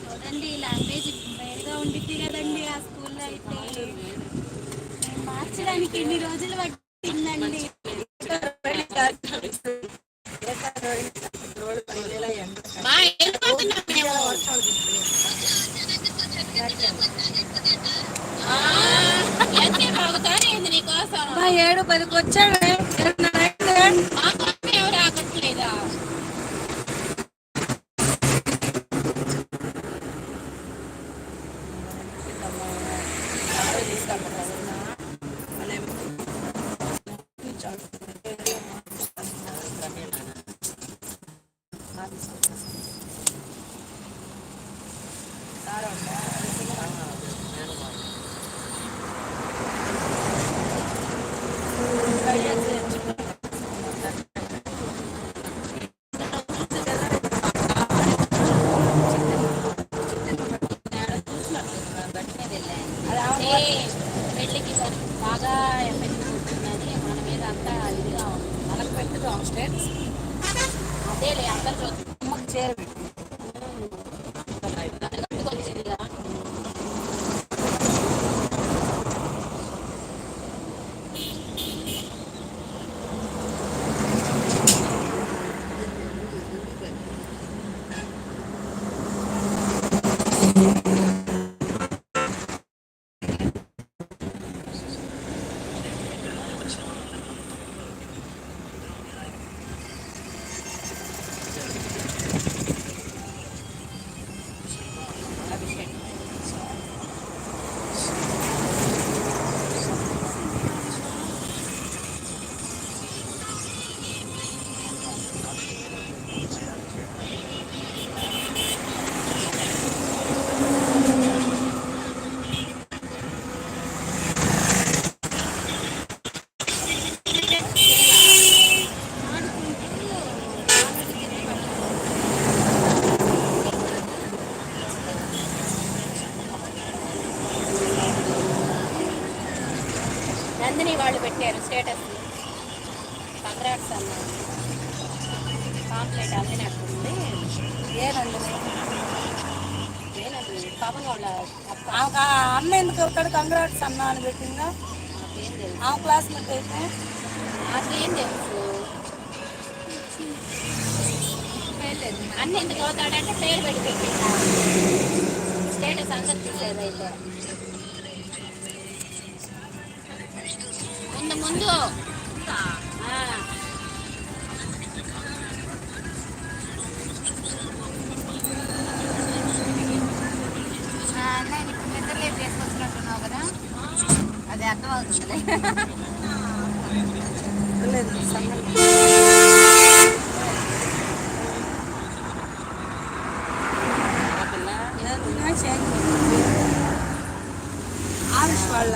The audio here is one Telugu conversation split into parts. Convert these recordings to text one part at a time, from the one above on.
చూడండి లాంగ్వేజ్ వేరుగా ఉండిద్ది కదండి ఆ స్కూల్లో అయితే. మార్చడానికి ఎన్ని రోజులు పట్టిందండి? మా నీకోసం మా ఏడు పదికి వచ్చాడు ఏడున్నర అయింది. ఆగట్లేదా అదే పెళ్ళికి బాగా ఎఫెక్ట్ చూపుతున్నది. మన మీద అంతా ఇదిగా ఉంది. మనకు పెట్టుదాం స్టేట్స్ అదేలే అందరు అమ్మకి చీర పెట్టు కట్టుకొచ్చిందిగా నందిని వాళ్ళు పెట్టారు స్టేటస్. కంగ్రాట్స్ అన్న పాంప్లెట్ అందినట్టుంది ఏనండి నేనది పవన్ వాళ్ళ ఆ అన్న ఎందుకు కంగ్రాట్స్ అన్న అని పెట్టిందా? ఆమె క్లాస్మేట్ అయితే నాకేం తెలుసు. అన్ని ఎందుకు అవుతాడంటే పేరు పెట్టి పెట్టిందా. స్టేటస్ అందరు చూసేదైతే ముందు. చేసుకొచ్చినట్టున్నావు కదా? అది అర్థం అవుతుందిలే లేదు సంగతి ఏదైనా చేయండి. ఆరుష్ వాళ్ళ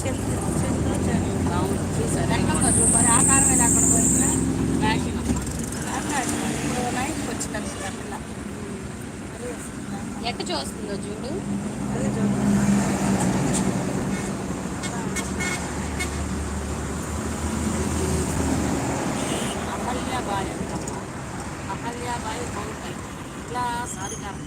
చెల్లి. నాకు మరి ఆకారం లేకుండా పోయినా నాకిన ఇప్పుడు నైట్కి వచ్చి కలిసి చూస్తుందో? చూడు. అదే చూడు అహల్యాబాయి అంటమ్మ. అహల్యాబాయి బౌంటాయి ఇట్లా సాధికారం.